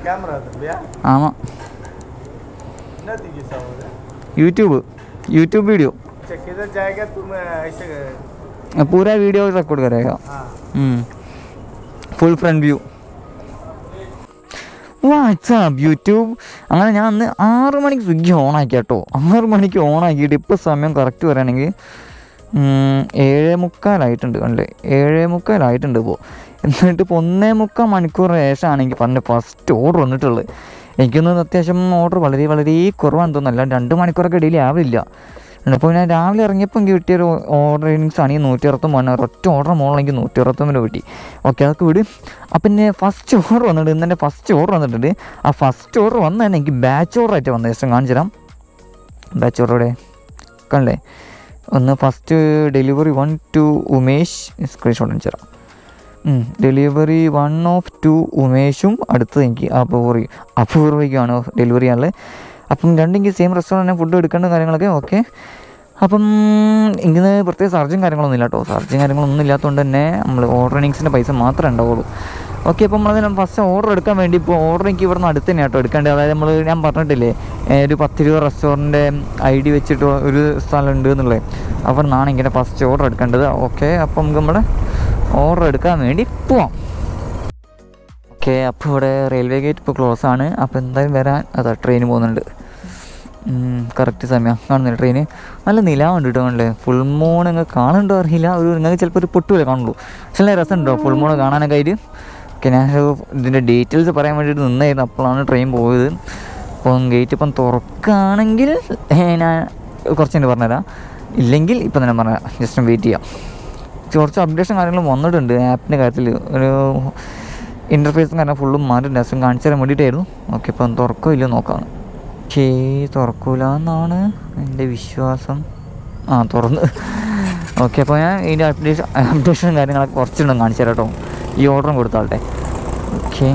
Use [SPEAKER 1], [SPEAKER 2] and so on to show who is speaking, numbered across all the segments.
[SPEAKER 1] Camera था भैया
[SPEAKER 2] ஆமாம்
[SPEAKER 1] ना दिखी साउंड
[SPEAKER 2] यूट्यूब यूट्यूब वीडियो
[SPEAKER 1] अच्छा किधर जाएगा तुम ऐसे
[SPEAKER 2] पूरा वीडियो रिकॉर्ड करेगा
[SPEAKER 1] हाँ
[SPEAKER 2] full front view WhatsApp YouTube അങ്ങനെ ഞാൻ അന്ന് ആറ് മണിക്ക് സ്വിഗ്ഗി ഓണാക്കി കേട്ടോ ആറ് മണിക്ക് ഓണാക്കിയിട്ട് ഇപ്പോൾ സമയം കറക്റ്റ് പറയുകയാണെങ്കിൽ ഉം, ഏഴേ മുക്കാലായിട്ടുണ്ട് കണ്ടില്ലേ ഏഴേ മുക്കാലായിട്ടുണ്ട് ഇപ്പോൾ എന്നിട്ട് ഇപ്പോൾ ഒന്നേ മുക്കാൽ മണിക്കൂർ ശേഷമാണെങ്കിൽ പറഞ്ഞ ഫസ്റ്റ് ഓർഡർ വന്നിട്ടുള്ളത്. എനിക്കൊന്നും അത്യാവശ്യം ഓർഡർ വളരെ വളരെ കുറവാണെന്ന് തോന്നുന്നു. അല്ല രണ്ട് മണിക്കൂറൊക്കെ ഡെയിലി ആവില്ല. അപ്പോൾ ഞാൻ രാവിലെ ഇറങ്ങിയപ്പോൾ എനിക്ക് കിട്ടിയൊരു ഓർഡർ ഇന്നിങ്സ് ആണെങ്കിൽ നൂറ്റി അറുപത്തൊമ്പത് ഒറ്റ ഓർഡർ മോളിൽ എനിക്ക് നൂറ്റി അറുപത്തൊമ്പത് കിട്ടി. ഓക്കെ അതൊക്കെ വിട്. അപ്പം പിന്നെ ഫസ്റ്റ് ഓർഡർ വന്നിട്ടുണ്ട്. ഇന്ന് ഫസ്റ്റ് ഓർഡർ വന്നിട്ടുണ്ട്. ആ ഫസ്റ്റ് ഓർഡർ വന്ന തന്നെ എനിക്ക് ബാച്ച് ഓർഡർ ആയിട്ട് വന്നത്. ജസ്റ്റ് കാണിച്ചു തരാം. ബാച്ച് ഓർഡർ കണ്ടേ ഒന്ന് first delivery one two Umesh. Screenshot അടിച്ചു തരാം. ഡെലിവറി വൺ ഓഫ് ടു ഉമേഷും അടുത്തത് എനിക്ക് അപൂർവി അപൂർവയ്ക്കുമാണ് ഡെലിവറി ആണല്ലേ അപ്പം രണ്ടെങ്കിൽ സെയിം റെസ്റ്റോറന്റ് ഫുഡ് എടുക്കേണ്ട കാര്യങ്ങളൊക്കെ ഓക്കെ അപ്പം ഇങ്ങനെ പ്രത്യേക സർജും കാര്യങ്ങളൊന്നും ഇല്ല കേട്ടോ സർജും കാര്യങ്ങളൊന്നും ഇല്ലാത്തതുകൊണ്ട് തന്നെ നമ്മൾ ഓർഡർ ഇനിങ്സിന്റെ പൈസ മാത്രമേ ഉണ്ടാവുള്ളൂ. ഓക്കെ അപ്പോൾ നമ്മളതിന് ഫസ്റ്റ് ഓർഡർ എടുക്കാൻ വേണ്ടി ഇപ്പോൾ ഓർഡർ എനിക്ക് ഇവിടെ നിന്ന് അടുത്ത് തന്നെ കേട്ടോ എടുക്കേണ്ടത്. അതായത് നമ്മൾ ഞാൻ പറഞ്ഞിട്ടില്ലേ ഒരു പത്തിരുപത് റെസ്റ്റോറന്റ് ഐ ഡി വെച്ചിട്ട് ഒരു സ്ഥലമുണ്ട് എന്നുള്ളത്. അപ്പോൾ നിന്നാണ് ഇങ്ങനെ ഫസ്റ്റ് ഓർഡർ എടുക്കേണ്ടത്. ഓക്കെ അപ്പം നമുക്ക് നമ്മുടെ ഓർഡർ എടുക്കാൻ വേണ്ടി പോവാം. ഓക്കെ അപ്പോൾ ഇവിടെ റെയിൽവേ ഗേറ്റ് ഇപ്പോൾ ക്ലോസ് ആണ്. അപ്പോൾ എന്തായാലും വരാൻ അതാ ട്രെയിൻ പോകുന്നുണ്ട്. കറക്റ്റ് സമയം. കാണുന്നില്ല ട്രെയിന് നല്ല നിലാവുണ്ട് കേട്ടോ ഫുൾ മൂൺ നിങ്ങൾ കാണുന്നുണ്ടോ അറിയില്ല. ഒരു നിങ്ങൾക്ക് ചിലപ്പോൾ ഒരു പൊട്ടുപോലെ കാണുള്ളൂ. പക്ഷേ രസമുണ്ടോ ഫുൾ മൂൺ കാണാനൊക്കെ ആയിട്ട്? ഓക്കെ ഞാൻ ഇതിന്റെ ഡീറ്റെയിൽസ് പറയാൻ വേണ്ടിയിട്ട് നിന്നായിരുന്നു. അപ്പോഴാണ് ട്രെയിൻ പോയത്. അപ്പം ഗേറ്റ് ഇപ്പം തുറക്കുകയാണെങ്കിൽ ഞാൻ കുറച്ച് കഴിഞ്ഞ് പറഞ്ഞുതരാം. ഇല്ലെങ്കിൽ ഇപ്പം തന്നെ പറഞ്ഞുതരാം. ജസ്റ്റ് വെയിറ്റ് ചെയ്യാം. കുറച്ച് അപ്ഡേഷൻ കാര്യങ്ങളും വന്നിട്ടുണ്ട് ആപ്പിന്റെ കാര്യത്തിൽ. ഒരു ഇന്റർഫേസും കാരണം ഫുള്ളും മാറിയിട്ടുണ്ട്. ജസ്റ്റ് കാണിച്ചു തരാൻ വേണ്ടിയിട്ടായിരുന്നു. ഓക്കെ ഇപ്പം തുറക്കോ ഇല്ലയോ നോക്കാം. ഓക്കേ തുറക്കൂല എന്നാണ് എന്റെ വിശ്വാസം. ആ തുറന്ന്. ഓക്കെ അപ്പോൾ ഞാൻ ഇതിന്റെ അപ്ഡേഷൻ അപ്ഡേഷനും കാര്യങ്ങളൊക്കെ കുറച്ചുണ്ടെന്ന് കാണിച്ചു തരാം കേട്ടോ ഈ ഓർഡറും കൊടുത്താളെ ഓക്കെ.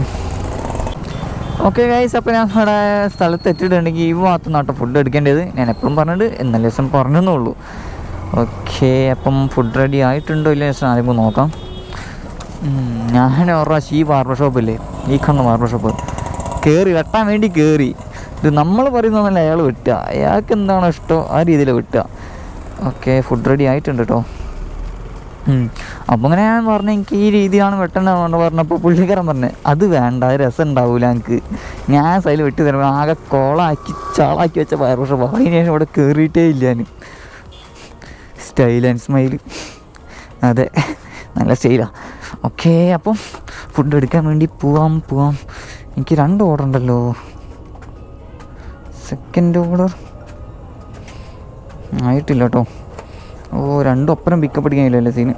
[SPEAKER 2] ഓക്കെ ഗൈസ് അപ്പോൾ ഞാൻ അവിടെ സ്ഥലത്ത് എത്തിയിട്ടുണ്ടെങ്കിൽ ഈ ഭാഗത്തു നിന്നാട്ടോ ഫുഡ് എടുക്കേണ്ടത്. ഞാൻ എപ്പോഴും പറഞ്ഞിട്ട് ഇന്നലെ ദിവസം പറഞ്ഞെന്നേ ഉള്ളൂ ഓക്കെ അപ്പം ഫുഡ് റെഡി ആയിട്ടുണ്ടോ ഇല്ല ദിവസം ആദ്യം നോക്കാം. ഞാൻ ഒരു പ്രാവശ്യം ഈ ബാർബർ ഷോപ്പില്ലേ ഈ കണ്ണ ബാർബർ ഷോപ്പ് കയറി വെട്ടാൻ വേണ്ടി കയറി ഇത് നമ്മൾ പറയുന്നതല്ല അയാൾ വെട്ടുക. അയാൾക്ക് എന്താണോ ഇഷ്ടം ആ രീതിയിൽ വെട്ടുക. ഓക്കെ ഫുഡ് റെഡി ആയിട്ടുണ്ട് കേട്ടോ അപ്പം അങ്ങനെ ഞാൻ പറഞ്ഞു എനിക്ക് ഈ രീതിയാണ് വെട്ടേണ്ടത് പറഞ്ഞപ്പോൾ പുള്ളിക്കാരൻ പറഞ്ഞു അത് വേണ്ട രസം ഉണ്ടാവില്ല എനിക്ക്. ഞാൻ സൈഡിൽ വെട്ടി തരുമ്പോൾ ആകെ കോളാക്കി ചാളാക്കി വെച്ച വയർ പക്ഷെ അതിന് ശേഷം ഇവിടെ കയറിയിട്ടേ ഇല്ല ഞാൻ. സ്റ്റൈൽ ആൻഡ് സ്മൈൽ അതെ നല്ല സ്റ്റൈലാണ് ഓക്കെ അപ്പം ഫുഡ് എടുക്കാൻ വേണ്ടി പോവാം പോവാം. എനിക്ക് രണ്ട് ഓർഡർ ഉണ്ടല്ലോ. സെക്കൻഡ് ഓർഡർ ആയിട്ടില്ല കേട്ടോ ഓ രണ്ടും ഒപ്പനം പിക്കപ്പ് സീന്?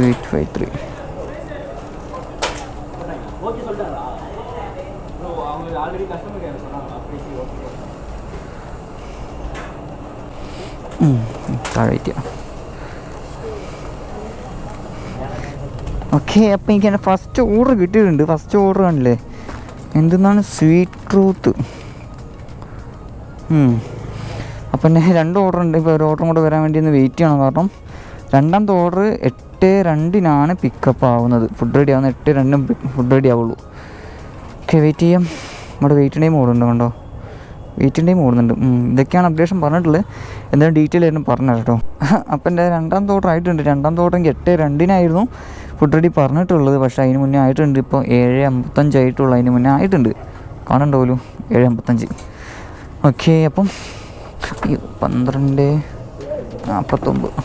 [SPEAKER 2] എയ്റ്റ് ഫൈവ് ത്രീ താഴേക്ക് ഓക്കെ അപ്പം എനിക്ക് എന്റെ ഫസ്റ്റ് ഓർഡർ കിട്ടിയിട്ടുണ്ട്. ഫസ്റ്റ് ഓർഡർ ആണല്ലേ? എന്തെന്നാണ്? സ്വീറ്റ് ട്രൂത്ത് അപ്പം എന്റെ രണ്ട് ഓർഡർ ഉണ്ട്. ഇപ്പോൾ ഒരു ഓർഡറും കൂടെ വരാൻ വേണ്ടി ഒന്ന് വെയിറ്റ് ചെയ്യണം കാരണം രണ്ടാമത്തെ ഓർഡർ എട്ട് രണ്ടിനാണ് പിക്കപ്പ് ആവുന്നത്. ഫുഡ് റെഡി ആവുന്നത് എട്ട് രണ്ടും ഫുഡ് റെഡി ആവുള്ളൂ. ഓക്കെ വെയിറ്റ് ചെയ്യാം. നമ്മുടെ വെയിറ്റ് ടൈം ഓടുന്നുണ്ട് കണ്ടോ? വെയിറ്റ് ടൈം ഓടുന്നുണ്ട് ഇതൊക്കെയാണ് അപ്ഡേഷൻ പറഞ്ഞിട്ടുള്ളത്. എന്തായാലും ഡീറ്റെയിൽ ആയിരുന്നു പറഞ്ഞു കേട്ടോ. അപ്പം എന്റെ രണ്ടാമത്തെ ഓർഡർ ആയിട്ടുണ്ട്. രണ്ടാമത്തെ ഓർഡർ എനിക്ക് എട്ട് രണ്ടിനായിരുന്നു. ഫുഡ് റെഡി പറഞ്ഞിട്ടുള്ളത് പക്ഷേ അതിന് മുന്നേ ആയിട്ടുണ്ട്. ഇപ്പോൾ ഏഴ് അമ്പത്തഞ്ച് ആയിട്ടുള്ളൂ. അതിന് മുന്നേ ആയിട്ടുണ്ട്. കാണണ്ട പോലും ഏഴ് അമ്പത്തഞ്ച്. ഓക്കെ അപ്പം പന്ത്രണ്ട് നാൽപ്പത്തൊമ്പത്.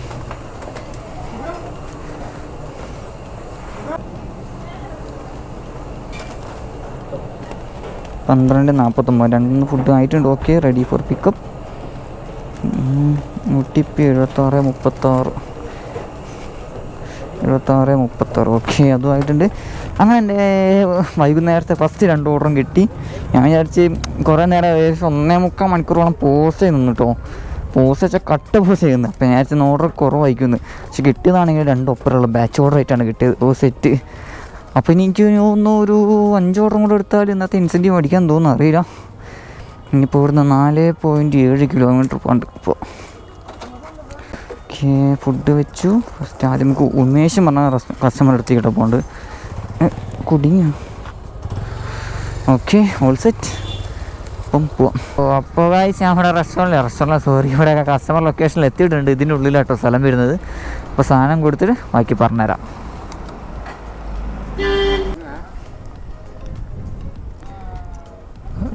[SPEAKER 2] പന്ത്രണ്ട് നാൽപ്പത്തൊമ്പത്. രണ്ടൊന്ന് ഫുഡ് ആയിട്ടുണ്ട്. Okay ready for pickup. O T P എഴുപത്താറ് മുപ്പത്താറ്. എഴുപത്താറ് മുപ്പത്താറ്. ഓക്കെ അതും ആയിട്ടുണ്ട് അങ്ങനെ എന്റെ വൈകുന്നേരത്തെ ഫസ്റ്റ് രണ്ട് ഓർഡറും കിട്ടി. ഞാൻ വിചാരിച്ച് കുറേ നേരം ഏകദേശം ഒന്നേ മുക്കാൽ മണിക്കൂറോളം പോസ് ചെയ്ത് കേട്ടോ പോസ്റ്റ് വെച്ചാൽ കട്ട് പോസ് ചെയ്യുന്നത് അപ്പോൾ ഞാൻ വിചാരിച്ച ഓർഡർ കുറവായിരിക്കുന്നു. പക്ഷെ കിട്ടിയതാണെങ്കിൽ രണ്ട് ഒപ്പറുള്ള ബാച്ച് ഓർഡർ ആയിട്ടാണ് കിട്ടിയത്. ഓ സെറ്റ് അപ്പോൾ ഇനി എനിക്ക് ഒന്ന് ഒരു അഞ്ച് ഓർഡറും കൂടെ എടുത്താൽ ഇന്നത്തെ ഇൻസെന്റീവ് അടിക്കാൻ തോന്നുന്നു. അറിയില്ല. ഇനിയിപ്പോൾ ഇവിടുന്ന് നാല് പോയിന്റ് ഏഴ് കിലോമീറ്റർ പോകണ്ട് ഇപ്പോൾ ഓക്കെ ഫുഡ് വെച്ചു. ഫസ്റ്റ് ആദ്യം നമുക്ക് ഉമേഷ് പറഞ്ഞ കസ്റ്റമർ അടുത്ത് കേട്ടോ പോണ്ട് കുടിങ്ങ ഓക്കെ ഓൾ സെറ്റ് അപ്പം പോവാം. അപ്പോൾ കാഴ്ച ഞാൻ ഇവിടെ റെസ്റ്റോറന്റ് റെസ്റ്റോറന്റ് സോറി ഇവിടെ കസ്റ്റമർ ലൊക്കേഷനിൽ എത്തിയിട്ടുണ്ട്. ഇതിന്റെ ഉള്ളിലാട്ടോ സ്ഥലം വരുന്നത്. അപ്പോൾ സാധനം കൊടുത്തിട്ട് ബാക്കി പറഞ്ഞുതരാം.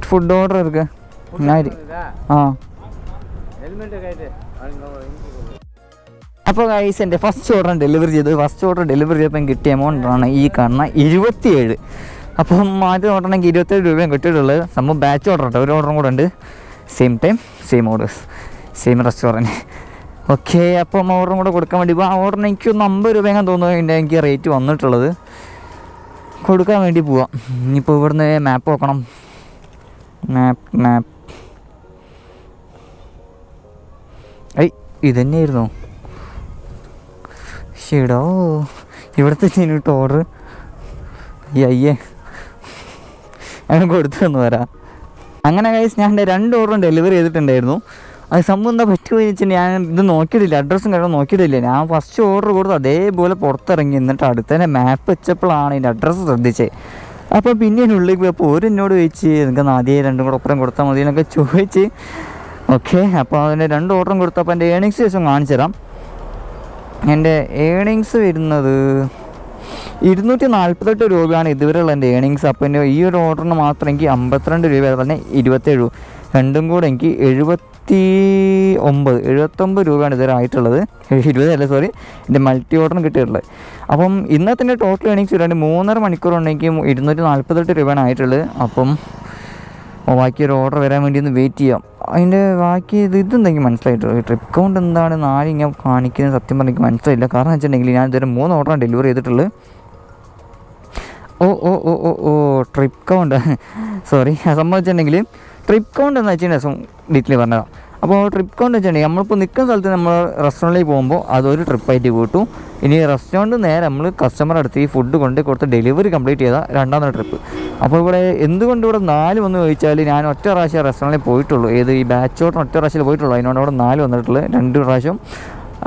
[SPEAKER 2] ഫുഡ് ഓർഡർ എടുക്കുക ആ. അപ്പോൾ ഗൈസ് എന്റെ ഫസ്റ്റ് ഓർഡർ ഡെലിവറി ചെയ്ത് ഫസ്റ്റ് ഓർഡർ ഡെലിവറി ചെയ്തപ്പം കിട്ടിയ എമൗണ്ടാണ് ഈ കാണുന്ന ഇരുപത്തിയേഴ്. അപ്പം ആദ്യം ഓർഡറാണെങ്കിൽ ഇരുപത്തേഴ് രൂപയും കിട്ടിയിട്ടുള്ളത്. സംഭവം ബാച്ച് ഓർഡർ ഉണ്ട് ഒരു ഓർഡറും കൂടെ ഉണ്ട്. Same time same orders same restaurant okay അപ്പം ഓർഡറും കൂടെ കൊടുക്കാൻ വേണ്ടി ഇപ്പോൾ ആ ഓർഡറിന് എനിക്ക് ഒന്ന് അമ്പത് രൂപ ഞാൻ തോന്നുന്നു എനിക്ക് റേറ്റ് വന്നിട്ടുള്ളത്. കൊടുക്കാൻ വേണ്ടി പോവാം. ഇനിയിപ്പോൾ ഇവിടുന്ന് മാപ്പ് നോക്കണം. മാപ്പ് മാപ്പ് ഐ ഇതന്നെയായിരുന്നു. ഷീടോ ഇവിടുത്തെ ചെയ്തിട്ട് ഓർഡർ അയ്യേ ഞാൻ കൊടുത്തു തന്നു വരാം അങ്ങനെ കൈസ് ഞാൻ രണ്ട് ഓർഡറും ഡെലിവറി ചെയ്തിട്ടുണ്ടായിരുന്നു. അത് സംഭവം എന്താ പറ്റുമോ എന്ന് വെച്ചാൽ ഞാൻ ഇത് നോക്കിയിട്ടില്ല അഡ്രസ്സും കാര്യവും നോക്കിയിട്ടില്ല. ഞാൻ ഫസ്റ്റ് ഓർഡർ കൊടുത്തു അതേപോലെ പുറത്തിറങ്ങി എന്നിട്ട് അടുത്തന്നെ മാപ്പ് വെച്ചപ്പോഴാണ് എന്റെ അഡ്രസ്സ് ശ്രദ്ധിച്ചത്. അപ്പോൾ പിന്നെ ഉള്ളിൽ പോയപ്പോൾ ഒരു എന്നോട് ചോദിച്ച് നിങ്ങൾക്ക് ആദ്യം രണ്ടും കൂടെ ഒപ്പരം കൊടുത്താൽ മതി എന്നൊക്കെ ചോദിച്ച്. ഓക്കെ അപ്പോൾ അതിന്റെ രണ്ട് ഓർഡറും കൊടുത്തപ്പോൾ എന്റെ ഏണിങ്സ് ശേഷം കാണിച്ചു തരാം. എന്റെ ഏണിങ്സ് വരുന്നത് ഇരുന്നൂറ്റി നാൽപ്പത്തെട്ട് രൂപയാണ് ഇതുവരെയുള്ള എന്റെ ഏണിങ്സ് അപ്പോൾ എന്റെ ഈ ഒരു ഓർഡറിന് മാത്രം എനിക്ക് അമ്പത്തിരണ്ട് രൂപ തന്നെ ഇരുപത്തേഴ് രൂപ. രണ്ടും കൂടെ എനിക്ക് എഴുപത്തി ഒമ്പത് എഴുപത്തൊമ്പത് രൂപയാണ് ഇതുവരെ ആയിട്ടുള്ളത്. ഇരുപതല്ല സോറി എന്റെ മൾട്ടി ഓർഡറിന് കിട്ടിയിട്ടുള്ളത്. അപ്പം ഇന്നത്തെ ടോട്ടൽ ഏണിങ്സ് വരാണ്ട് മൂന്നര മണിക്കൂർ ഉണ്ടെങ്കിൽ ഇരുന്നൂറ്റി നാൽപ്പത്തെട്ട് രൂപയാണ് ആയിട്ടുള്ളത്. അപ്പം ബാക്കി ഒരു ഓർഡർ വരാൻ വേണ്ടി ഒന്ന് വെയിറ്റ് ചെയ്യാം. അതിന്റെ ബാക്കി ഇത് ഇതെന്തെങ്കിലും മനസ്സിലായിട്ട്? ട്രിപ്പ് കൗണ്ട് എന്താണ് നാല് ഇങ്ങനെ കാണിക്കുന്നത് സത്യം പറഞ്ഞു മനസ്സിലായില്ല. കാരണം വെച്ചിട്ടുണ്ടെങ്കിൽ ഞാൻ ഇതുവരെ മൂന്ന് ഓർഡറാണ് ഡെലിവറി ചെയ്തിട്ടുള്ളത്. ഓ ഓ ഓ ഓ ഓ ട്രിപ്പ് കൗണ്ട് സോറി സംബന്ധിച്ചിട്ടുണ്ടെങ്കിൽ ട്രിപ്പ് കൗണ്ട് എന്ന് വെച്ചിട്ടുണ്ടെങ്കിൽ ഡീറ്റെയിൽ പറഞ്ഞതാണ് അപ്പോൾ ട്രിപ്പ് കൗണ്ട് വെച്ചിട്ടുണ്ടെങ്കിൽ നമ്മളിപ്പോൾ നിൽക്കുന്ന സ്ഥലത്ത് നമ്മൾ റെസ്റ്റോറന്റിലേക്ക് പോകുമ്പോൾ അതൊരു ട്രിപ്പായിട്ട് കൂട്ടും. ഇനി റെസ്റ്റോറന്റ് നേരെ നമ്മൾ കസ്റ്റമർ അടുത്ത് ഈ ഫുഡ് കൊണ്ട് കൊടുത്ത് ഡെലിവറി കംപ്ലീറ്റ് ചെയ്താൽ രണ്ടാമത്തെ ട്രിപ്പ് അപ്പോൾ ഇവിടെ എന്തുകൊണ്ട് ഇവിടെ നാല് വന്ന് ചോദിച്ചാൽ ഞാൻ ഒറ്റ പ്രാവശ്യം റെസ്റ്റോറന്റിൽ പോയിട്ടുള്ളൂ. ഏത് ഈ ബാച്ച് ഓട്ടം ഒറ്റ പ്രാവശ്യം പോയിട്ടുള്ളൂ. അതിനോട് അവിടെ നാല് വന്നിട്ടുള്ളത് രണ്ട് പ്രാവശ്യം.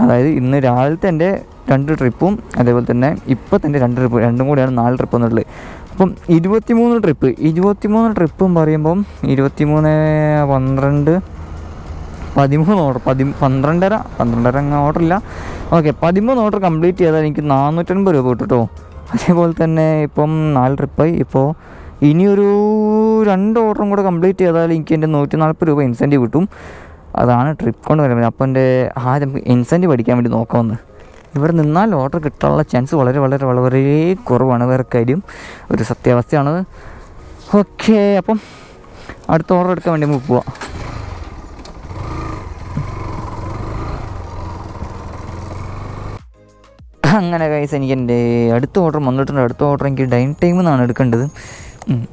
[SPEAKER 2] അതായത് ഇന്ന് രാവിലത്തെ എന്റെ രണ്ട് ട്രിപ്പും അതേപോലെ തന്നെ ഇപ്പോൾ തന്നെ രണ്ട് ട്രിപ്പ് രണ്ടും കൂടിയാണ് നാല് ട്രിപ്പ് വന്നിട്ടുള്ളത്. അപ്പം ഇരുപത്തിമൂന്ന് ട്രിപ്പ് ഇരുപത്തിമൂന്ന് ട്രിപ്പും പറയുമ്പം ഇരുപത്തിമൂന്ന് പന്ത്രണ്ട് പതിമൂന്ന് ഓർഡർ പതി പന്ത്രണ്ടര പന്ത്രണ്ടര അങ്ങ് ഓർഡർ ഇല്ല. ഓക്കെ പതിമൂന്ന് ഓർഡർ കംപ്ലീറ്റ് ചെയ്താൽ എനിക്ക് നാനൂറ്റൻപത് രൂപ കിട്ടുട്ടോ കേട്ടോ അതേപോലെ തന്നെ ഇപ്പം നാല് ട്രിപ്പായി ഇപ്പോൾ ഇനിയൊരു രണ്ട് ഓർഡറും കൂടെ കംപ്ലീറ്റ് ചെയ്താൽ എനിക്ക് എന്റെ നൂറ്റി നാൽപ്പത് രൂപ ഇൻസെന്റീവ് കിട്ടും. അതാണ് ട്രിപ്പ് കൊണ്ട് വരുന്നത്. അപ്പോൾ എന്റെ ആദ്യം ഇൻസെന്റീവ് അടിക്കാൻ വേണ്ടി നോക്കാമെന്ന് ഇവിടെ നിന്നാൽ ഓർഡർ കിട്ടാനുള്ള ചാൻസ് വളരെ വളരെ വളരെ കുറവാണ്. വേറെ കാര്യം ഒരു സത്യാവസ്ഥയാണത്. ഓക്കെ അപ്പം അടുത്ത ഓർഡർ എടുക്കാൻ വേണ്ടി നമുക്ക് പോവാം. അങ്ങനെ കൈസ് എനിക്ക് എന്റെ അടുത്ത ഓർഡർ വന്നിട്ടുണ്ട് അടുത്ത ഓർഡർ എനിക്ക് ഡൈൻ ടൈമിൽ നിന്നാണ് എടുക്കേണ്ടത്.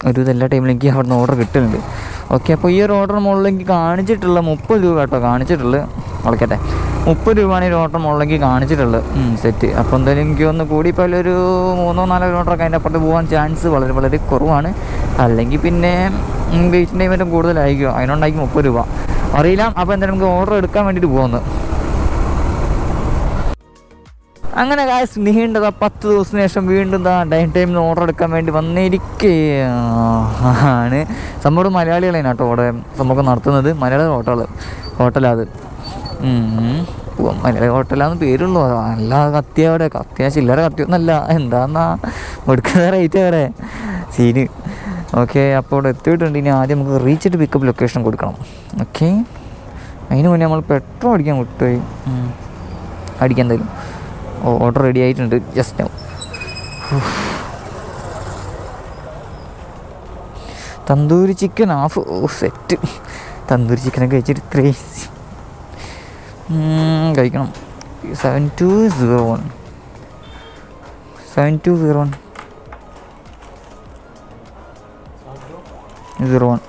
[SPEAKER 2] ഒരു ഇതെല്ലാ ടൈമിലും എനിക്ക് അവിടെ നിന്ന് ഓർഡർ കിട്ടുന്നുണ്ട് ഓക്കെ അപ്പോൾ ഈ ഒരു ഓർഡർ മുകളിൽ എനിക്ക് കാണിച്ചിട്ടുള്ള മുപ്പത് രൂപ കേട്ടോ കാണിച്ചിട്ടുള്ളത് വളക്കട്ടെ മുപ്പത് രൂപയാണ് ഒരു ഓർഡർ മുകളിലേക്ക് കാണിച്ചിട്ടുള്ളത് സെറ്റ് അപ്പോൾ എന്തായാലും എനിക്ക് ഒന്ന് കൂടി ഇപ്പോൾ ഒരു മൂന്നോ നാലോ ഓർഡറൊക്കെ അതിന്റെ അപ്പുറത്ത് പോകാൻ ചാൻസ് വളരെ വളരെ കുറവാണ്. അല്ലെങ്കിൽ പിന്നെ വെയിറ്റിന്റെ ഏറ്റവും കൂടുതലായിരിക്കും. അതിനുണ്ടായിരിക്കും മുപ്പത് രൂപ. അറിയില്ല. അപ്പോൾ എന്തായാലും നമുക്ക് ഓർഡർ എടുക്കാൻ വേണ്ടിയിട്ട് പോകുന്നത് അങ്ങനെ കാശ് നീണ്ടതാ പത്ത് ദിവസത്തിന് ശേഷം വീണ്ടും ദാ ഡൈൻ ടൈമിൽ ഓർഡർ എടുക്കാൻ വേണ്ടി വന്നിരിക്കുകയാണ്. സംഭവം മലയാളികളാണ് കേട്ടോ അവിടെ സംഭവം നടത്തുന്നത്. മലയാളി ഹോട്ടൽ ഹോട്ടലാത് മലയാളി ഹോട്ടലാന്ന് പേരുള്ളൂ. നല്ല കത്തിയ അവിടെ. കത്തിയ ചില്ലറ കത്തിയൊന്നല്ല എന്താന്നാ? എടുക്കുന്ന റേറ്റ് അവിടെ. സീന്. ഓക്കെ അപ്പോൾ അവിടെ എത്തിയിട്ടുണ്ട്. ഇനി ആദ്യം നമുക്ക് റീച്ചിട്ട് പിക്കപ്പ് ലൊക്കേഷൻ കൊടുക്കണം. ഓക്കെ അതിന് മുന്നേ നമ്മൾ പെട്രോൾ അടിക്കാൻ വിട്ടുപോയി. അടിക്കാൻ എന്തായാലും. ഓർഡർ റെഡി ആയിട്ടുണ്ട്. Just now tandoori chicken half ഓ സെറ്റ് തന്തൂരി ചിക്കനൊക്കെ കഴിച്ചിട്ട് ക്രേസി കഴിക്കണം. Seven two zero one seven two zero one zero one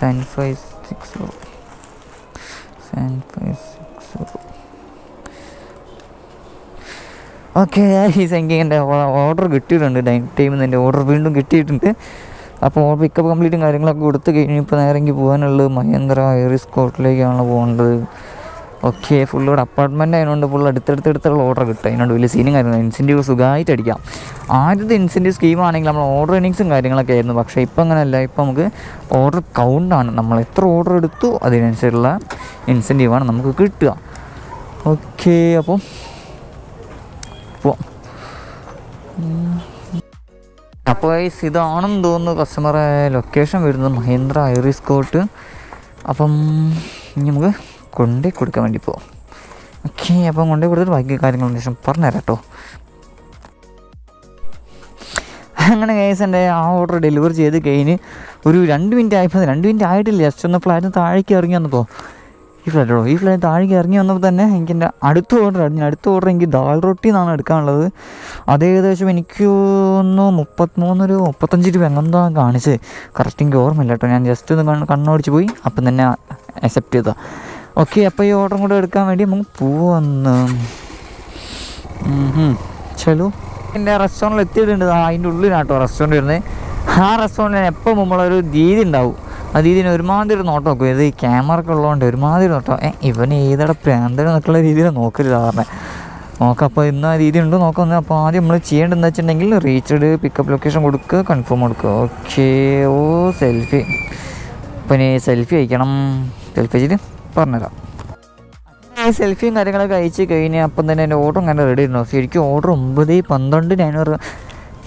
[SPEAKER 2] seven five six zero seven five six zero okay ഈ സംഖ്യ എന്റെ ഓർഡർ കിട്ടിയിട്ടുണ്ട്. ടൈം ടൈമിൽ നിന്ന് എന്റെ ഓർഡർ വീണ്ടും കിട്ടിയിട്ടുണ്ട്. അപ്പോൾ പിക്കപ്പ് കംപ്ലീറ്റും കാര്യങ്ങളൊക്കെ കൊടുത്തു കഴിഞ്ഞ് ഇപ്പോൾ നേരെങ്കിൽ പോകാനുള്ളത് മഹേന്ദ്ര എയറിസ് സ്കോട്ടിലേക്കാണ് പോകേണ്ടത്. ഓക്കെ ഫുൾ ഇവിടെ അപ്പാർട്ട്മെന്റ് ആയതുകൊണ്ട് ഫുൾ അടുത്തടുത്തടുത്തുള്ള ഓർഡർ കിട്ടും. അതിനോട് വലിയ സീനും കാര്യങ്ങളും ഇൻസെന്റീവ് സുഖമായിട്ട് അടിക്കാം. ആദ്യത്തെ ഇൻസെന്റീവ് സ്കീമാണെങ്കിൽ നമ്മൾ ഓർഡർ ഇനിങ്സും കാര്യങ്ങളൊക്കെ ആയിരുന്നു. പക്ഷേ ഇപ്പം അങ്ങനെയല്ല ഇപ്പം നമുക്ക് ഓർഡർ കൗണ്ടാണ് നമ്മൾ എത്ര ഓർഡർ എടുത്തു അതിനനുസരിച്ചുള്ള ഇൻസെന്റീവാണ് നമുക്ക് കിട്ടുക. ഓക്കെ അപ്പോൾ പോവാം. അപ്പോൾ ഇതാണെന്ന് തോന്നുന്നു കസ്റ്റമറെ ലൊക്കേഷൻ വരുന്നത് മഹേന്ദ്ര ഐറിസ് കോട്ട് അപ്പം ഇനി നമുക്ക് കൊണ്ടുപോയി കൊടുക്കാൻ വേണ്ടി പോകും ഓക്കെ അപ്പം കൊണ്ടേ കൊടുത്തിട്ട് ബാക്കി കാര്യങ്ങളൊന്നും ശേഷം പറഞ്ഞുതരാം കേട്ടോ അങ്ങനെ കേസ് എന്റെ ആ ഓർഡർ ഡെലിവർ ചെയ്ത് കഴിഞ്ഞ് ഒരു രണ്ട് മിനിറ്റ് ആയപ്പോൾ രണ്ട് മിനിറ്റ് ആയിട്ടില്ല ജസ്റ്റ് ഒന്ന് ഫ്ലാറ്റിന് താഴേക്ക് ഇറങ്ങി വന്നപ്പോൾ ഈ ഫ്ലാറ്റോ ഈ ഫ്ലാറ്റ് താഴേക്ക് ഇറങ്ങി വന്നപ്പോൾ തന്നെ എനിക്ക് എന്റെ അടുത്ത ഓർഡർ ഞാൻ അടുത്ത ഓർഡർ എനിക്ക് ദാൽ റൊട്ടി എന്നാണ് എടുക്കാനുള്ളത്. അത് ഏകദേശം എനിക്ക് ഒന്ന് മുപ്പത്തിമൂന്ന് രൂപ മുപ്പത്തഞ്ച് രൂപ എങ്ങനെന്താ കാണിച്ച് കറക്റ്റ് എനിക്ക് ഓർമ്മയില്ല കേട്ടോ. ഞാൻ ജസ്റ്റ് ഒന്ന് കണ്ണോടിച്ച് പോയി അപ്പം തന്നെ അക്സെപ്റ്റ് ചെയ്താ ഓക്കെ അപ്പോൾ ഈ ഓർഡറും കൂടെ എടുക്കാൻ വേണ്ടി നമുക്ക് പോവന്ന്. ചലോ. എന്റെ റെസ്റ്റോറന്റിൽ എത്തിയിട്ടുണ്ട്. അതിന്റെ ഉള്ളിലാട്ടോ റെസ്റ്റോറന്റ് വരുന്നത് ആ റെസ്റ്റോറന്റിന് എപ്പോൾ നമ്മളൊരു രീതി ഉണ്ടാവും. ആ ദീതിന് ഒരുമാതിരി ഒരു നോട്ടം ഇത് ഈ ക്യാമറ ഒക്കെ ഉള്ളതുകൊണ്ട് ഒരുമാതിരി നോട്ടം. ഏ ഇവന് ഏതടെ പ്രാന്തൻ എന്നൊക്കെയുള്ള രീതിയിൽ നോക്കരുത് സാറിനെ നോക്കാം അപ്പോൾ ഇന്ന് ആ രീതി ഉണ്ടോ നോക്കാം അപ്പോൾ ആദ്യം നമ്മൾ ചെയ്യേണ്ടതെന്ന് വെച്ചിട്ടുണ്ടെങ്കിൽ റീച്ചഡ് പിക്കപ്പ് ലൊക്കേഷൻ കൊടുക്കുക കൺഫേം കൊടുക്കുക ഓക്കെ ഓ സെൽഫി പിന്നെ സെൽഫി അയക്കണം. സെൽഫി അയച്ചിട്ട് പറഞ്ഞുതരാം. ഈ സെൽഫിയും കാര്യങ്ങളൊക്കെ അയച്ച് കഴിഞ്ഞ് അപ്പം തന്നെ എന്റെ ഓർഡർ അങ്ങനെ റെഡി ആയിരുന്നു. ശരിക്കും ഓർഡർ ഒമ്പത് പന്ത്രണ്ടിനാണ്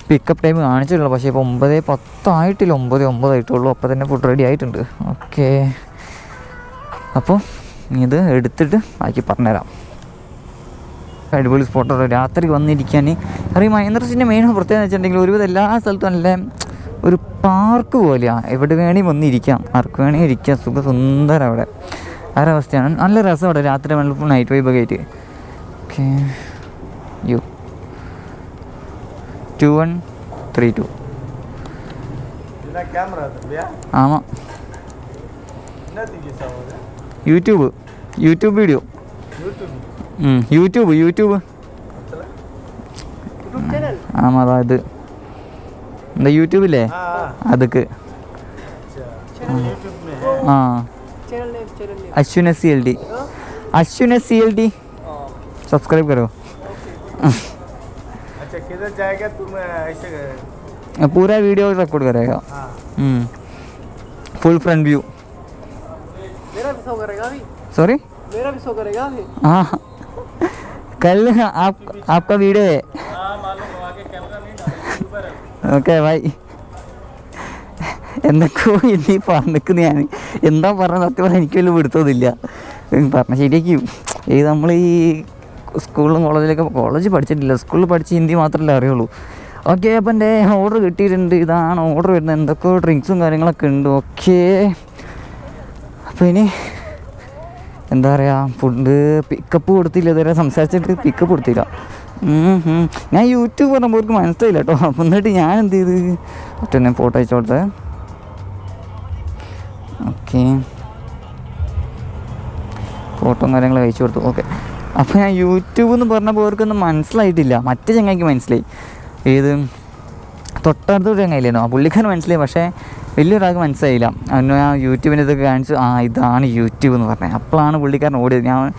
[SPEAKER 2] പിക്കപ്പ് ടൈം കാണിച്ചിട്ടുള്ളൂ. പക്ഷേ ഇപ്പോൾ ഒമ്പത് പത്തായിട്ടില്ല. ഒമ്പത് ഒമ്പതായിട്ടുള്ളൂ. അപ്പോൾ തന്നെ ഫുഡ് റെഡി ആയിട്ടുണ്ട്. ഓക്കെ അപ്പോൾ ഇത് എടുത്തിട്ട് ആക്കി പറഞ്ഞുതരാം. അടിപൊളി സ്പോട്ടാണ് രാത്രി വന്നിരിക്കാൻ. അറിയാം മഹേന്ദ്രസിന്റെ മെയിൻ പ്രത്യേകത വെച്ചിട്ടുണ്ടെങ്കിൽ ഒരുവിധം എല്ലാ സ്ഥലത്തും നല്ല ഒരു പാർക്ക് പോലെയാണ് എവിടെ വേണേൽ വന്നിരിക്കാം. ആർക്ക് വേണേൽ ഇരിക്കാം. സുഖ സുന്ദരം അവിടെ. ഒരവസ്ഥയാണ് നല്ല രസമാണ് രാത്രി വെള്ളപ്പോൾ നൈറ്റ് വൈബൊക്കെ ആയിട്ട് okay U
[SPEAKER 1] two one
[SPEAKER 2] three two ആമാ. YouTube YouTube
[SPEAKER 1] video
[SPEAKER 2] YouTube
[SPEAKER 1] YouTube ആമാ അതാ ഇത്. എന്താ
[SPEAKER 2] യൂട്യൂബില്ലേ
[SPEAKER 1] അതൊക്കെ. ആ. Ashwin S
[SPEAKER 2] C L D Ashwin S C L D subscribe करो।
[SPEAKER 1] अच्छा किधर जाएगा तुम ऐसे हाँ,
[SPEAKER 2] पूरा वीडियो रिकॉर्ड करेगा। फुल फ्रंट व्यू
[SPEAKER 1] मेरा भी शो करेगा अभी?
[SPEAKER 2] सॉरी
[SPEAKER 1] मेरा भी शो करेगा अभी?
[SPEAKER 2] हाँ। कल आप आपका वीडियो है। ओके भाई എന്തൊക്കെയോ ഇനി പറഞ്ഞിരിക്കുന്നു ഞാൻ. എന്താ പറഞ്ഞത്? സത്യം പറഞ്ഞാൽ എനിക്ക് വലിയ പിടുത്തതില്ല പറഞ്ഞ ശരിയാക്കും. ഈ നമ്മൾ ഈ സ്കൂളിലും കോളേജിലൊക്കെ കോളേജ് പഠിച്ചിട്ടില്ല. സ്കൂളിൽ പഠിച്ച് ഹിന്ദി മാത്രമല്ലേ അറിയുള്ളൂ. ഓക്കെ അപ്പം എന്റെ ഓർഡർ കിട്ടിയിട്ടുണ്ട്. ഇതാണ് ഓർഡർ വരുന്നത്. എന്തൊക്കെയോ ഡ്രിങ്ക്സും കാര്യങ്ങളൊക്കെ ഉണ്ട്. ഓക്കെ. അപ്പോൾ ഇനി എന്താ പറയുക ഫുഡ് പിക്കപ്പ് കൊടുത്തില്ല. ഇതുവരെ സംസാരിച്ചിട്ട് പിക്കപ്പ് കൊടുത്തില്ല. ഞാൻ യൂട്യൂബ് പറഞ്ഞപ്പോൾ അവർക്ക് മനസ്സിലായില്ല കേട്ടോ. അപ്പം എന്നിട്ട് ഞാൻ എന്ത് ചെയ്ത്? ഒറ്റ ഫോട്ടോ അയച്ചു കൊടുത്തത് ഓക്കെ. ഫോട്ടോ കാര്യങ്ങൾ അയച്ചു കൊടുത്തു. ഓക്കെ. അപ്പോൾ ഞാൻ യൂട്യൂബ് എന്ന് പറഞ്ഞപ്പോൾ അവർക്കൊന്നും മനസ്സിലായിട്ടില്ല. മറ്റേ ചങ്ങായിക്ക് മനസ്സിലായി. ഏത്? തൊട്ടടുത്തൊരു ചങ്ങായില്ലായിരുന്നു ആ പുള്ളിക്കാരൻ മനസ്സിലായി. പക്ഷേ വലിയൊരാൾക്ക് മനസ്സിലായില്ല. അവന് ആ യൂട്യൂബിന്റെ ഇതൊക്കെ കാണിച്ചു ആ ഇതാണ് യൂട്യൂബ് എന്ന് പറഞ്ഞത്. അപ്പോഴാണ് പുള്ളിക്കാരൻ ഓടിയത്. ഞാൻ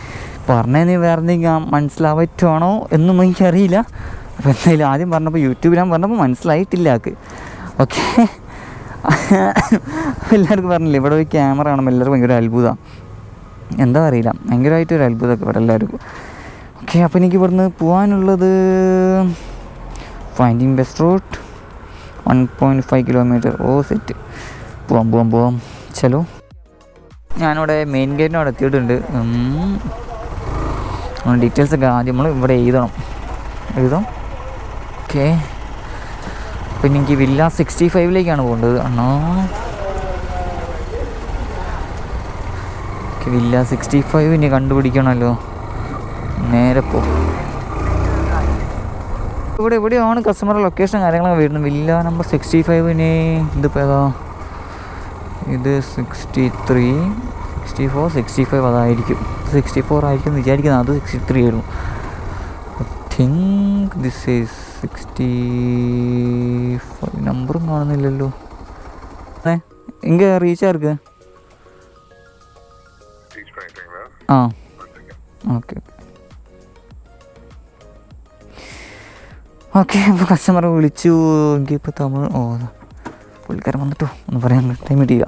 [SPEAKER 2] പറഞ്ഞതിന് വേറെ എന്തെങ്കിലും മനസ്സിലാവറ്റുവാണോ എന്നൊന്നും എനിക്കറിയില്ല. അപ്പോൾ എന്തായാലും ആദ്യം പറഞ്ഞപ്പോൾ യൂട്യൂബിലാൻ പറഞ്ഞപ്പോൾ മനസ്സിലായിട്ടില്ല ആൾക്ക്. ഓക്കെ. എല്ലാവർക്കും പറഞ്ഞില്ലേ ഇവിടെ ഒരു ക്യാമറ കാണുമ്പോൾ എല്ലാവർക്കും ഭയങ്കര അത്ഭുതമാണ് എന്താ അറിയില്ല ഭയങ്കരമായിട്ട് ഒരു അത്ഭുതമൊക്കെ ഇവിടെ എല്ലാവർക്കും. ഓക്കെ അപ്പോൾ എനിക്ക് ഇവിടുന്ന് പോകാനുള്ളത് finding best route one point five kilometre ഓ സെറ്റ് പോവാം പോവാം പോവാം. ചലോ. ഞാനിവിടെ മെയിൻ ഗേറ്റിന് അവിടെ എത്തിയിട്ടുണ്ട്. ഡീറ്റെയിൽസ് ഒക്കെ ആദ്യം നമ്മൾ ഇവിടെ എഴുതണം. എഴുതാം ഓക്കെ പിന്നെ എനിക്ക് വില്ല സിക്സ്റ്റി ഫൈവിലേക്കാണ് പോകേണ്ടത് ഓക്കെ വില്ല സിക്സ്റ്റി ഫൈവ് ഇനി കണ്ടുപിടിക്കണമല്ലോ. നേരെ പോ. ഇവിടെ എവിടെയാണ് കസ്റ്റമർ ലൊക്കേഷൻ കാര്യങ്ങളൊക്കെ വരുന്നത്. വില്ല നമ്പർ സിക്സ്റ്റി ഫൈവ് ഇനി ഇതിപ്പോൾ ഏതാ? ഇത് sixty three sixty four sixty five അതായിരിക്കും. സിക്സ്റ്റി ഫോർ ആയിരിക്കും വിചാരിക്കുന്നത്. അത് സിക്സ്റ്റി ത്രീ ആയിരുന്നു think this is sixty five നമ്പറും കാണുന്നില്ലല്ലോ. ഏ ഇങ്ക
[SPEAKER 3] റീച്ച് ആർക്ക്?
[SPEAKER 2] ആ. Okay okay. ഇപ്പോൾ കസ്റ്റമർ വിളിച്ചു. എനിക്കിപ്പോൾ തമിഴ് ഓ പുള്ളിക്കാരൻ വന്നിട്ടോ. ഒന്ന് പറയാൻ ടൈം കിട്ടിയ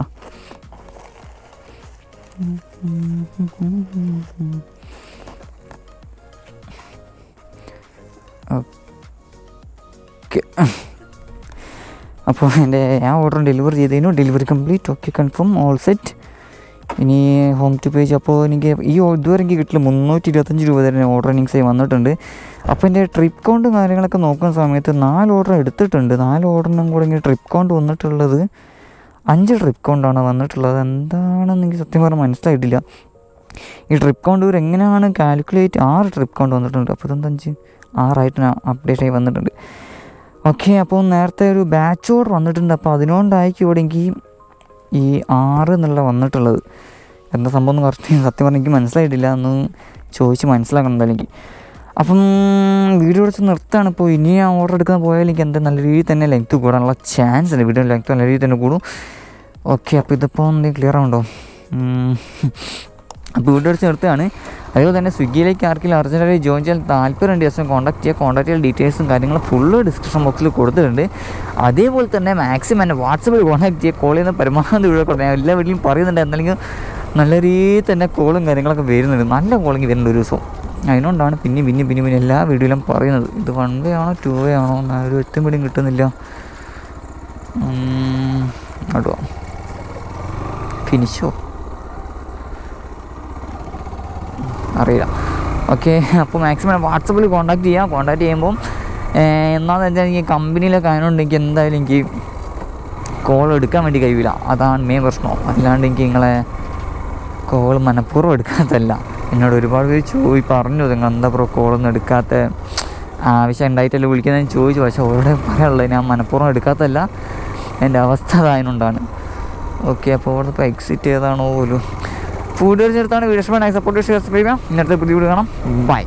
[SPEAKER 2] ഓക്കെ. അപ്പോൾ എന്റെ ഞാൻ ഓർഡർ ഡെലിവറി ചെയ്തതിനു delivery complete. Okay confirm all set. ഇനി ഹോം ടു പേജ്. അപ്പോൾ എനിക്ക് ഈ ഇതുവരെ എനിക്ക് കിട്ടില്ല. മുന്നൂറ്റി ഇരുപത്തഞ്ച് രൂപ തരുന്ന ഓർഡർ ഇന്നിങ്സായി വന്നിട്ടുണ്ട്. അപ്പോൾ എന്റെ ട്രിപ്പ് കൗണ്ട് കാര്യങ്ങളൊക്കെ നോക്കുന്ന സമയത്ത് നാല് ഓർഡർ എടുത്തിട്ടുണ്ട്. നാല് ഓർഡറിനും കൂടെ ഇങ്ങനെ ട്രിപ്പ് കൗണ്ട് വന്നിട്ടുള്ളത് അഞ്ച് ട്രിപ്പ് കൗണ്ടാണ് വന്നിട്ടുള്ളത്. എന്താണെന്ന് എനിക്ക് സത്യം പറഞ്ഞാൽ മനസ്സിലായിട്ടില്ല. ഈ ട്രിപ്പ് കൗണ്ട് എങ്ങനെയാണ് കാൽക്കുലേറ്റ് ആറ് ട്രിപ്പ് കൗണ്ട് വന്നിട്ടുണ്ട്. അപ്പോൾ ഇതെന്താ അഞ്ച്? ആറായിട്ട് അപ്ഡേറ്റ് ആയി വന്നിട്ടുണ്ട്. ഓക്കെ അപ്പോൾ നേരത്തെ ഒരു ബാച്ച് ഓർഡർ വന്നിട്ടുണ്ട്. അപ്പോൾ അതിനോണ്ടായിരിക്കും ഇവിടെ എനിക്ക് ഈ ആറ് എന്നുള്ള വന്നിട്ടുള്ളത്. എന്താ സംഭവം എന്ന് കറക്റ്റ് സത്യം പറഞ്ഞാൽ എനിക്ക് മനസ്സിലായിട്ടില്ല. എന്ന് ചോദിച്ച് മനസ്സിലാക്കണം എനിക്ക്. അപ്പം വീഡിയോ അടച്ച് നിർത്താണ് ഇപ്പോൾ ഇനി ഞാൻ ഓർഡർ എടുക്കാൻ പോയാൽ എനിക്ക് എന്താ നല്ല രീതിയിൽ തന്നെ ലെങ്ത് കൂടാനുള്ള ചാൻസ് ഉണ്ട്. വീഡിയോ ലെങ്ത് നല്ല രീതിയിൽ തന്നെ കൂടും. ഓക്കെ അപ്പോൾ ഇതിപ്പോൾ എന്തെങ്കിലും ക്ലിയർ ആവുണ്ടോ അപ്പോൾ വീഡിയോ അടിച്ച് നിർത്തുകയാണ് അതുപോലെ തന്നെ സ്വിഗ്ഗിയിലേക്ക് ആർക്കെങ്കിലും അർജന്റായി ജോയിൻ ചെയ്യാൻ താല്പര്യമുണ്ട് ദിവസം കോൺടാക്ട് ചെയ്യുക. കോൺടാക്ട് ചെയ്യാൻ ഡീറ്റെയിൽസും കാര്യങ്ങളും ഫുള്ള് ഡിസ്ക്രിപ്ഷൻ ബോക്സിൽ കൊടുത്തിട്ടുണ്ട്. അതേപോലെ തന്നെ മാക്സിമം എന്നെ വാട്സപ്പിൽ കോൺടാക്ട് ചെയ്യുക. കോൾ ചെയ്യുന്ന പരമാവധി ഒഴിവാക്കണം ഞാൻ എല്ലാ വീട്ടിലും പറയുന്നുണ്ട്. എന്തെങ്കിലും നല്ല രീതിയിൽ തന്നെ കോളും കാര്യങ്ങളൊക്കെ വരുന്നുണ്ട്. നല്ല കോളിങ് വരുന്നുണ്ട് ഒരു ദിവസം. അതിനോണ്ടാണ് പിന്നെ പിന്നെ പിന്നെ പിന്നെ എല്ലാ വീഡിയോയിലും പറയുന്നത്. ഇത് വൺ വേ ആണോ ടു വേ ആണോ ഒരു ഒറ്റ പിടിയും കിട്ടുന്നില്ല. കേട്ടോ ഫിനിഷോ അറിയില്ല. ഓക്കെ അപ്പോൾ മാക്സിമം വാട്സപ്പിൽ കോൺടാക്ട് ചെയ്യാം. കോൺടാക്ട് ചെയ്യുമ്പോൾ എന്നാന്ന് വെച്ചാൽ എനിക്ക് കമ്പനിയിലൊക്കെ ആയതുകൊണ്ട് എനിക്ക് എന്തായാലും എനിക്ക് കോൾ എടുക്കാൻ വേണ്ടി കഴിയില്ല അതാണ് മെയിൻ പ്രശ്നം. അല്ലാണ്ട് എനിക്ക് നിങ്ങളെ കോൾ മനഃപൂർവം എടുക്കാത്തല്ല എന്നോട് ഒരുപാട് പേര് ചോദി പറഞ്ഞു നിങ്ങൾ എന്താ പ്രോ കോളൊന്നും എടുക്കാത്ത ആവശ്യം ഉണ്ടായിട്ടല്ലേ വിളിക്കുന്നതെന്ന് ചോദിച്ചു. പക്ഷെ അവരോട് പറയാനുള്ളത് ഞാൻ മനഃപൂർവം എടുക്കാത്തല്ല എന്റെ അവസ്ഥ അതായതുകൊണ്ടാണ്. ഓക്കെ അപ്പോൾ അവിടെ ഇപ്പോൾ എക്സിറ്റ് ചെയ്താണോ പോലും ഫുഡ് ചേർത്താണ് വീഡിയോ സപ്പോർട്ട് ചെയ്യാം ഇന്നത്തെ പുതിയ വീഡിയോ കാണാം. ബൈ